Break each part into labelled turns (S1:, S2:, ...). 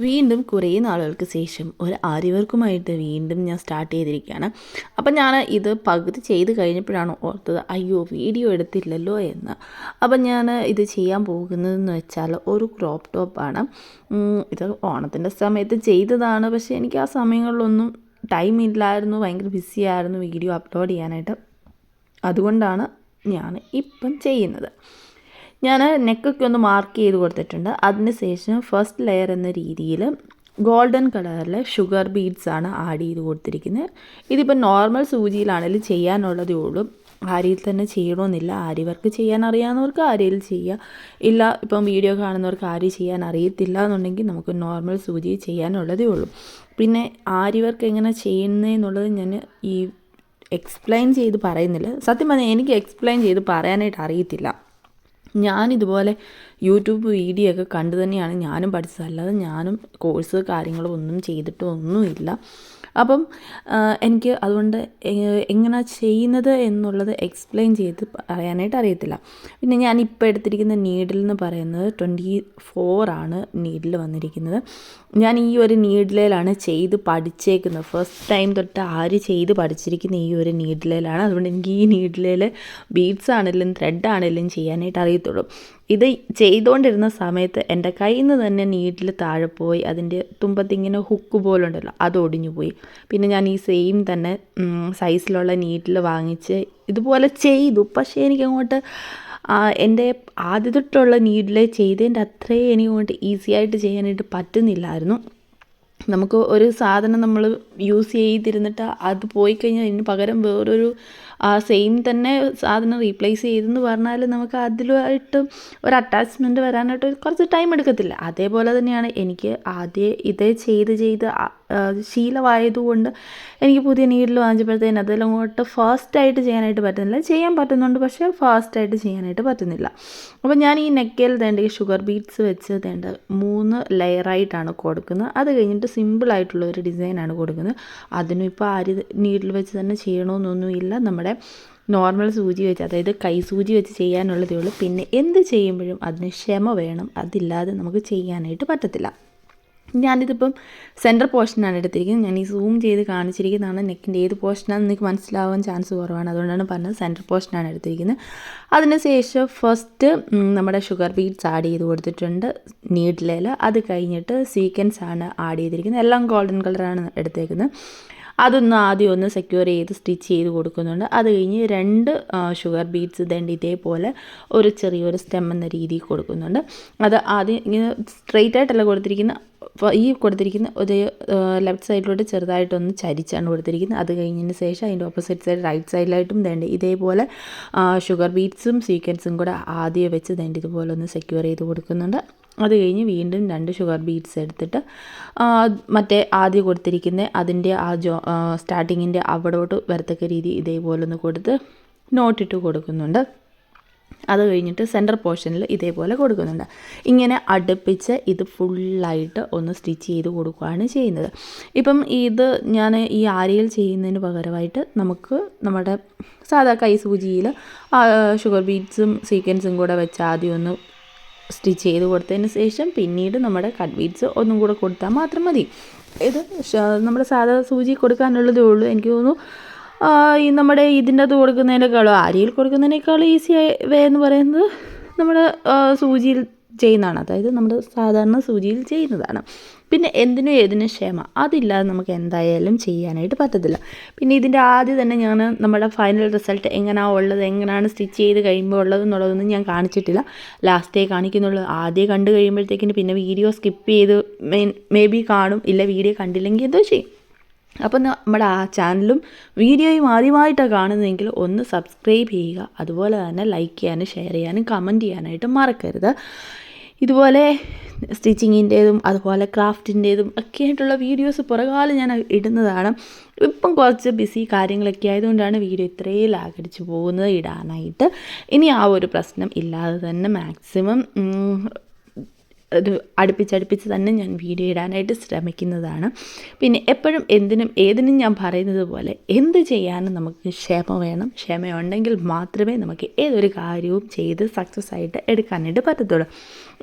S1: വീണ്ടും കുറേ നാളുകൾക്ക് ശേഷം ഒരു ആര്യവർക്കുമായിട്ട് വീണ്ടും ഞാൻ സ്റ്റാർട്ട് ചെയ്തിരിക്കുകയാണ്. അപ്പം ഞാൻ ഇത് പകുതി ചെയ്ത് കഴിഞ്ഞപ്പോഴാണ് ഓർത്തത് അയ്യോ വീഡിയോ എടുത്തില്ലല്ലോ എന്ന്. അപ്പം ഞാൻ ഇത് ചെയ്യാൻ പോകുന്നതെന്ന് വെച്ചാൽ ഒരു ക്രോപ്പ് ടോപ്പാണ് ഇത് ഓണത്തിന്റെ സമയത്ത് ചെയ്തതാണ്. പക്ഷേ എനിക്ക് ആ സമയങ്ങളിലൊന്നും ടൈം ഇല്ലായിരുന്നു. ഭയങ്കര ബിസി ആയിരുന്നു വീഡിയോ അപ്ലോഡ് ചെയ്യാനായിട്ട്. അതുകൊണ്ടാണ് ഞാൻ ഇപ്പം ചെയ്യുന്നത്. ഞാൻ നെക്കൊക്കെ ഒന്ന് മാർക്ക് ചെയ്ത് കൊടുത്തിട്ടുണ്ട്. അതിന് ശേഷം ഫസ്റ്റ് ലെയർ എന്ന രീതിയിൽ ഗോൾഡൻ കളറിലെ ഷുഗർ ബീഡ്സ് ആണ് ആഡ് ചെയ്ത് കൊടുത്തിരിക്കുന്നത്. ഇതിപ്പോൾ നോർമൽ സൂചിയിലാണെങ്കിലും ചെയ്യാനുള്ളതേ ഉള്ളൂ. ആരിയിൽ തന്നെ ചെയ്യണമെന്നില്ല ആരി വർക്ക് ചെയ്യാൻ അറിയാവുന്നവർക്ക് ആരിയിൽ ചെയ്യുക ഇല്ല ഇപ്പം വീഡിയോ കാണുന്നവർക്ക് ആരി ചെയ്യാൻ അറിയത്തില്ല എന്നുണ്ടെങ്കിൽ നമുക്ക് നോർമൽ സൂചി ചെയ്യാനുള്ളതേ ഉള്ളൂ. പിന്നെ ആരി വർക്ക് എങ്ങനെ ചെയ്യുന്നതെന്നുള്ളത് ഞാൻ ഈ എക്സ്പ്ലെയിൻ ചെയ്ത് പറയുന്നില്ല. സത്യം പറഞ്ഞാൽ എനിക്ക് എക്സ്പ്ലെയിൻ ചെയ്ത് പറയാനായിട്ട് അറിയത്തില്ല. ഞാനിതുപോലെ യൂട്യൂബ് വീഡിയോ ഒക്കെ കണ്ടു തന്നെയാണ് ഞാനും പഠിച്ചത്. അല്ലാതെ ഞാനും കോഴ്സ് കാര്യങ്ങളൊന്നും ചെയ്തിട്ടൊന്നുമില്ല. അപ്പം എനിക്ക് അതുകൊണ്ട് എങ്ങനെ ചെയ്യുന്നത് എന്നുള്ളത് എക്സ്പ്ലെയിൻ ചെയ്ത് പറയാനായിട്ട് അറിയത്തില്ല. പിന്നെ ഞാൻ ഇപ്പോൾ എടുത്തിരിക്കുന്ന നീഡിൽ എന്ന് പറയുന്നത് ട്വന്റി ഫോറാണ് നീഡിൽ വന്നിരിക്കുന്നത്. ഞാൻ ഈ ഒരു നീഡിലേലാണ് ചെയ്ത് പഠിച്ചേക്കുന്നത്. ഫസ്റ്റ് ടൈം തൊട്ട് ആര് ചെയ്ത് പഠിച്ചിരിക്കുന്ന ഈ ഒരു നീഡിലേലാണ് അതുകൊണ്ട് എനിക്ക് ഈ നീഡിലയിൽ ബീഡ്സ് ആണെങ്കിലും ത്രെഡ് ആണെങ്കിലും ചെയ്യാനായിട്ട് അറിയത്തുള്ളൂ. ഇത് ചെയ്തുകൊണ്ടിരുന്ന സമയത്ത് എന്റെ കയ്യിൽ നിന്ന് തന്നെ നീഡിൽ താഴെ പോയി അതിന്റെ തുമ്പത്തിങ്ങനെ ഹുക്ക് പോലെ ഉണ്ടല്ലോ അത് ഒടിഞ്ഞു പോയി. പിന്നെ ഞാൻ ഈ സെയിം തന്നെ സൈസിലുള്ള നീഡിൽ വാങ്ങിച്ച് ഇതുപോലെ ചെയ്തു. പക്ഷേ എനിക്കങ്ങോട്ട് എന്റെ ആദ്യ തൊട്ടുള്ള നീഡിൽ ചെയ്തതിന്റെ അത്രയും എനിക്കങ്ങോട്ട് ഈസി ആയിട്ട് ചെയ്യാനായിട്ട് പറ്റുന്നില്ലായിരുന്നു. നമുക്ക് ഒരു സാധനം നമ്മൾ യൂസ് ചെയ്തിരുന്നിട്ട് അത് പോയി കഴിഞ്ഞാൽ അതിന് പകരം വേറൊരു ആ സെയിം തന്നെ സാധനം റീപ്ലേസ് ചെയ്തെന്ന് പറഞ്ഞാൽ നമുക്ക് അതിലുമായിട്ട് ഒരു അറ്റാച്ച്മെന്റ് വരാനായിട്ട് കുറച്ച് ടൈം എടുക്കത്തില്ല. അതേപോലെ തന്നെയാണ് എനിക്ക് ആദ്യം ഇതേ ചെയ്ത് ചെയ്ത് ശീലമായതുകൊണ്ട് എനിക്ക് പുതിയ നീഡിൽ വാങ്ങിച്ചപ്പോഴത്തേന് അതെല്ലാം അങ്ങോട്ട് ഫാസ്റ്റായിട്ട് ചെയ്യാനായിട്ട് പറ്റുന്നില്ല. ചെയ്യാൻ പറ്റുന്നുണ്ട് പക്ഷേ ഫാസ്റ്റായിട്ട് ചെയ്യാനായിട്ട് പറ്റുന്നില്ല. അപ്പോൾ ഞാൻ ഈ നെക്കയിൽ തേണ്ട ഈ ഷുഗർ ബീറ്റ്സ് വെച്ച് തേണ്ട മൂന്ന് ലെയറായിട്ടാണ് കൊടുക്കുന്നത്. അത് കഴിഞ്ഞിട്ട് സിമ്പിളായിട്ടുള്ള ഒരു ഡിസൈനാണ് കൊടുക്കുന്നത്. അതിനും ഇപ്പോൾ ആര് നീഡിൽ വെച്ച് തന്നെ ചെയ്യണമെന്നൊന്നുമില്ല നമ്മുടെ നോർമൽ സൂചി വെച്ച് അതായത് കൈ സൂചി വെച്ച് ചെയ്യാനുള്ളതേ ഉള്ളൂ. പിന്നെ എന്ത് ചെയ്യുമ്പോഴും അതിന് ക്ഷമ വേണം. അതില്ലാതെ നമുക്ക് ചെയ്യാനായിട്ട് പറ്റത്തില്ല. ഞാനിതിപ്പം സെന്റർ പോർഷനാണ് എടുത്തിരിക്കുന്നത്. ഞാൻ ഈ സൂം ചെയ്ത് കാണിച്ചിരിക്കുന്നതാണ് നെക്കിന്റെ ഏത് പോർഷനാണെന്ന് നിങ്ങൾക്ക് മനസ്സിലാവാൻ ചാൻസ് കുറവാണ്. അതുകൊണ്ടാണ് പറഞ്ഞത് സെന്റർ പോർഷനാണ് എടുത്തിരിക്കുന്നത്. അതിനുശേഷം ഫസ്റ്റ് നമ്മുടെ ഷുഗർ ബീറ്റ്സ് ആഡ് ചെയ്ത് കൊടുത്തിട്ടുണ്ട് നീഡിലേൽ അത് കഴിഞ്ഞിട്ട് സീക്വൻസ് ആണ് ആഡ് ചെയ്തിരിക്കുന്നത്. എല്ലാം ഗോൾഡൻ കളറാണ് എടുത്തേക്കുന്നത്. അതൊന്ന് ആദ്യം ഒന്ന് സെക്യൂർ ചെയ്ത് സ്റ്റിച്ച് ചെയ്ത് കൊടുക്കുന്നുണ്ട്. അത് കഴിഞ്ഞ് രണ്ട് ഷുഗർ ബീറ്റ്സ് ദണ്ട് ഇതേപോലെ ഒരു ചെറിയൊരു സ്റ്റെം എന്ന രീതിയിൽ കൊടുക്കുന്നുണ്ട്. അത് ആദ്യം ഇങ്ങനെ സ്ട്രെയിറ്റ് ആയിട്ടല്ല കൊടുത്തിരിക്കുന്ന ഈ കൊടുത്തിരിക്കുന്ന ഒരു ലെഫ്റ്റ് സൈഡിലോട്ട് ചെറുതായിട്ടൊന്ന് ചരിച്ചാണ് കൊടുത്തിരിക്കുന്നത്. അത് കഴിഞ്ഞതിന് ശേഷം അതിന്റെ ഓപ്പോസിറ്റ് സൈഡ് റൈറ്റ് സൈഡിലായിട്ടും തേണ്ടി ഇതേപോലെ ഷുഗർ ബീറ്റ്സും സീക്വൻസും കൂടെ ആദ്യം വെച്ച് തേണ്ടി ഇതുപോലെ ഒന്ന് സെക്യൂർ ചെയ്ത് കൊടുക്കുന്നുണ്ട്. അത് കഴിഞ്ഞ് വീണ്ടും രണ്ട് ഷുഗർ ബീറ്റ്സ് എടുത്തിട്ട് മറ്റേ ആദ്യം കൊടുത്തിരിക്കുന്ന അതിന്റെ ആ ജോ സ്റ്റാർട്ടിങ്ങിന്റെ അവിടോട്ട് വരത്തക്ക രീതി ഇതേപോലെ ഒന്ന് കൊടുത്ത് നോട്ടിട്ട് കൊടുക്കുന്നുണ്ട്. അത് കഴിഞ്ഞിട്ട് സെന്റർ പോർഷനിൽ ഇതേപോലെ കൊടുക്കുന്നുണ്ട്. ഇങ്ങനെ അടുപ്പിച്ച് ഇത് ഫുള്ളായിട്ട് ഒന്ന് സ്റ്റിച്ച് ചെയ്ത് കൊടുക്കുകയാണ് ചെയ്യുന്നത്. ഇപ്പം ഇത് ഞാൻ ഈ ആരിയിൽ ചെയ്യുന്നതിന് പകരമായിട്ട് നമുക്ക് നമ്മുടെ സാധാ കൈ സൂചിയിൽ ഷുഗർ ബീറ്റ്സും സീക്വൻസും കൂടെ വെച്ച് ആദ്യം ഒന്ന് സ്റ്റിച്ച് ചെയ്ത് കൊടുത്തതിന് ശേഷം പിന്നീട് നമ്മുടെ കട്ട് ബീറ്റ്സ് ഒന്നും കൂടെ കൊടുത്താൽ മാത്രം മതി. ഇത് നമ്മുടെ സാധാ സൂചി കൊടുക്കാനുള്ളതേ ഉള്ളൂ. എനിക്ക് തോന്നുന്നു ഈ നമ്മുടെ ഇതിന്റെ അത് കൊടുക്കുന്നതിനേക്കാളും അരിയിൽ കൊടുക്കുന്നതിനേക്കാളും ഈസി വേ എന്ന് പറയുന്നത് നമ്മുടെ സൂചിയിൽ ചെയ്യുന്നതാണ്. അതായത് നമ്മുടെ സാധാരണ സൂചിയിൽ ചെയ്യുന്നതാണ്. പിന്നെ എന്തിനും ഏതിനും ക്ഷമ. അതില്ലാതെ നമുക്ക് എന്തായാലും ചെയ്യാനായിട്ട് പറ്റത്തില്ല. പിന്നെ ഇതിന്റെ ആദ്യം തന്നെ ഞാൻ നമ്മുടെ ഫൈനൽ റിസൾട്ട് എങ്ങനെയാണ് ഉള്ളത് എങ്ങനെയാണ് സ്റ്റിച്ച് ചെയ്ത് കഴിയുമ്പോൾ ഉള്ളത് എന്നുള്ളതൊന്നും ഞാൻ കാണിച്ചിട്ടില്ല. ലാസ്റ്റേ കാണിക്കുന്നുള്ളൂ. ആദ്യം കണ്ടു കഴിയുമ്പോഴത്തേക്കിന് പിന്നെ വീഡിയോ സ്കിപ്പ് ചെയ്ത് മേ ബി കാണും. ഇല്ല വീഡിയോ കണ്ടില്ലെങ്കിൽ എന്തോ ചെയ്യും. അപ്പം നമ്മുടെ ആ ചാനലും വീഡിയോയും ആദ്യമായിട്ടാണ് കാണുന്നതെങ്കിൽ ഒന്ന് സബ്സ്ക്രൈബ് ചെയ്യുക. അതുപോലെ തന്നെ ലൈക്ക് ചെയ്യാനും ഷെയർ ചെയ്യാനും കമന്റ് ചെയ്യാനായിട്ട് മറക്കരുത്. ഇതുപോലെ സ്റ്റിച്ചിങ്ങിന്റേതും അതുപോലെ ക്രാഫ്റ്റിന്റേതും ഒക്കെ ആയിട്ടുള്ള വീഡിയോസ് പുറകാലം ഞാൻ ഇടുന്നതാണ്. ഇപ്പം കുറച്ച് ബിസി കാര്യങ്ങളൊക്കെ ആയതുകൊണ്ടാണ് വീഡിയോ ഇത്രയും ലാഗടിച്ച് പോകുന്നത് ഇടാനായിട്ട്. ഇനി ആ ഒരു പ്രശ്നം ഇല്ലാതെ തന്നെ മാക്സിമം ഒരു അടുപ്പിച്ചടുപ്പിച്ച് തന്നെ ഞാൻ വീഡിയോ ഇടാനായിട്ട് ശ്രമിക്കുന്നതാണ്. പിന്നെ എപ്പോഴും എന്തിനും ഏതിനും ഞാൻ പറയുന്നത് പോലെ എന്ത് ചെയ്യാനും നമുക്ക് ക്ഷമ വേണം. ക്ഷമയുണ്ടെങ്കിൽ മാത്രമേ നമുക്ക് ഏതൊരു കാര്യവും ചെയ്ത് സക്സസ് ആയിട്ട് എടുക്കാനായിട്ട് പറ്റത്തുള്ളൂ.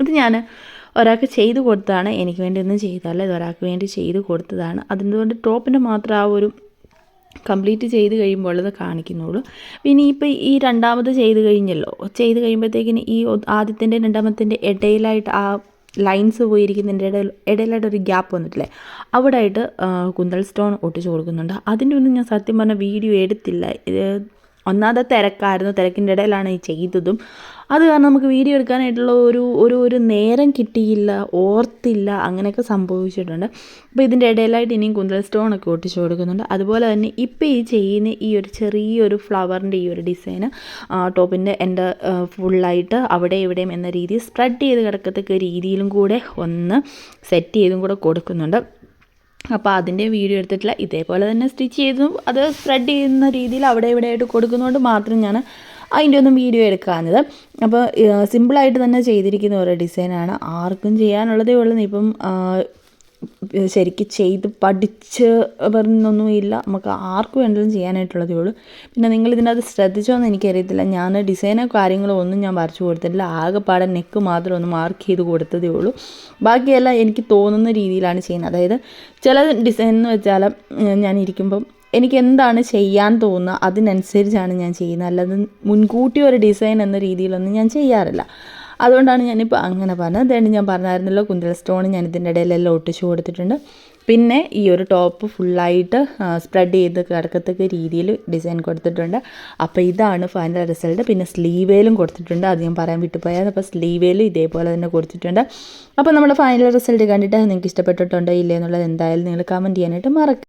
S1: ഇത് ഞാൻ ഒരാൾക്ക് ചെയ്തു കൊടുത്തതാണ്. എനിക്ക് വേണ്ടി ഒന്നും ചെയ്തല്ല ഇത് ഒരാൾക്ക് വേണ്ടി ചെയ്തു കൊടുത്തതാണ്. അതുകൊണ്ട് ടോപ്പിന്റെ മാത്രം ആ ഒരു കംപ്ലീറ്റ് ചെയ്ത് കഴിയുമ്പോൾ അത് കാണിക്കുന്നുള്ളൂ. പിന്നെ ഇപ്പോൾ ഈ രണ്ടാമത് ചെയ്ത് കഴിഞ്ഞല്ലോ. ചെയ്ത് കഴിയുമ്പോഴത്തേക്കിന് ഈ ആദ്യത്തിന്റെ രണ്ടാമത്തിന്റെ ഇടയിലായിട്ട് ആ ലൈൻസ് പോയിരിക്കുന്നതിന്റെ ഇടയിൽ ഇടയിലായിട്ട് ഒരു ഗ്യാപ്പ് വന്നിട്ടില്ലേ? അവിടെ ആയിട്ട് കുന്തൽ സ്റ്റോൺ ഒട്ടിച്ച് കൊടുക്കുന്നുണ്ട്. അതിന്റെ ഒന്നും ഞാൻ സത്യം പറഞ്ഞ വീഡിയോ എടുത്തില്ല. ഒന്നാമത്തെ തിരക്കായിരുന്നു. തിരക്കിന്റെ ഇടയിലാണ് ഈ ചെയ്തതും. അത് കാരണം നമുക്ക് വീഡിയോ എടുക്കാനായിട്ടുള്ള ഒരു ഒരു ഒരു നേരം കിട്ടിയില്ല ഓർത്തില്ല അങ്ങനെയൊക്കെ സംഭവിച്ചിട്ടുണ്ട്. അപ്പോൾ ഇതിന്റെ ഇടയിലായിട്ട് ഇനിയും കുന്തൽ സ്റ്റോണൊക്കെ ഒട്ടിച്ചു കൊടുക്കുന്നുണ്ട്. അതുപോലെ തന്നെ ഇപ്പോൾ ഈ ചെയ്യുന്ന ഈ ഒരു ചെറിയൊരു ഫ്ലവറിന്റെ ഈ ഒരു ഡിസൈന് ടോപ്പിന്റെ എന്റെ ഫുള്ളായിട്ട് അവിടെ ഇവിടെയും എന്ന രീതിയിൽ സ്പ്രെഡ് ചെയ്ത് കിടക്കത്തക്ക രീതിയിലും കൂടെ ഒന്ന് സെറ്റ് ചെയ്തും കൂടെ കൊടുക്കുന്നുണ്ട്. അപ്പോൾ അതിന്റെ വീഡിയോ എടുത്തിട്ടില്ല. ഇതേപോലെ തന്നെ സ്റ്റിച്ച് ചെയ്തു. അത് സ്പ്രെഡ് ചെയ്യുന്ന രീതിയിൽ അവിടെ ഇവിടെ ആയിട്ട് കൊടുക്കുന്നതുകൊണ്ട് മാത്രം ഞാൻ അതിന്റെ ഒന്നും വീഡിയോ എടുക്കാഞ്ഞത്. അപ്പോൾ സിമ്പിളായിട്ട് തന്നെ ചെയ്തിരിക്കുന്ന ഒരു ഡിസൈനാണ് ആർക്കും ചെയ്യാനുള്ളതേ ഉള്ളൂ. ഇപ്പം ശരിക്ക് ചെയ്ത് പഠിച്ച് വരുന്നൊന്നുമില്ല. നമുക്ക് ആർക്കും വേണമെങ്കിലും ചെയ്യാനായിട്ടുള്ളതേ ഉള്ളൂ. പിന്നെ നിങ്ങൾ ഇതിനകത്ത് ശ്രദ്ധിച്ചോ എന്ന് എനിക്കറിയത്തില്ല. ഞാൻ ഡിസൈനോ കാര്യങ്ങളോ ഒന്നും ഞാൻ വരച്ചു കൊടുത്തിട്ടില്ല. ആകെപ്പാടെ നെക്ക് മാത്രം ഒന്ന് മാർക്ക് ചെയ്ത് കൊടുത്തതേ ഉള്ളൂ. ബാക്കിയെല്ലാം എനിക്ക് തോന്നുന്ന രീതിയിലാണ് ചെയ്യുന്നത്. അതായത് ചില ഡിസൈൻ എന്ന് വെച്ചാൽ ഞാൻ ഇരിക്കുമ്പം എനിക്ക് എന്താണ് ചെയ്യാൻ തോന്നുക അതിനനുസരിച്ചാണ് ഞാൻ ചെയ്യുന്നത്. അല്ലാതെ മുൻകൂട്ടി ഒരു ഡിസൈൻ എന്ന രീതിയിലൊന്നും ഞാൻ ചെയ്യാറില്ല. അതുകൊണ്ടാണ് ഞാനിപ്പോൾ അങ്ങനെ പറഞ്ഞത്. അതുകൊണ്ട് ഞാൻ പറഞ്ഞായിരുന്നല്ലോ കുന്തൽ സ്റ്റോൺ ഞാൻ ഇതിന്റെ ഇടയിലെല്ലാം ഒട്ടിച്ച് കൊടുത്തിട്ടുണ്ട്. പിന്നെ ഈ ഒരു ടോപ്പ് ഫുള്ളായിട്ട് സ്പ്രെഡ് ചെയ്ത് കിടക്കത്തക്ക രീതിയിൽ ഡിസൈൻ കൊടുത്തിട്ടുണ്ട്. അപ്പോൾ ഇതാണ് ഫൈനൽ റിസൾട്ട് പിന്നെ സ്ലീവേലും കൊടുത്തിട്ടുണ്ട്. അത് ഞാൻ പറയാൻ വിട്ടുപോയാൽ അപ്പോൾ സ്ലീവേലും ഇതേപോലെ തന്നെ കൊടുത്തിട്ടുണ്ട്. അപ്പോൾ നമ്മുടെ ഫൈനൽ റിസൾട്ട് കണ്ടിട്ട് നിങ്ങൾക്ക് ഇഷ്ടപ്പെട്ടിട്ടുണ്ടോ ഇല്ലേ എന്നുള്ളത് എന്തായാലും നിങ്ങൾ കമന്റ് ചെയ്യാനായിട്ട് മറക്കുക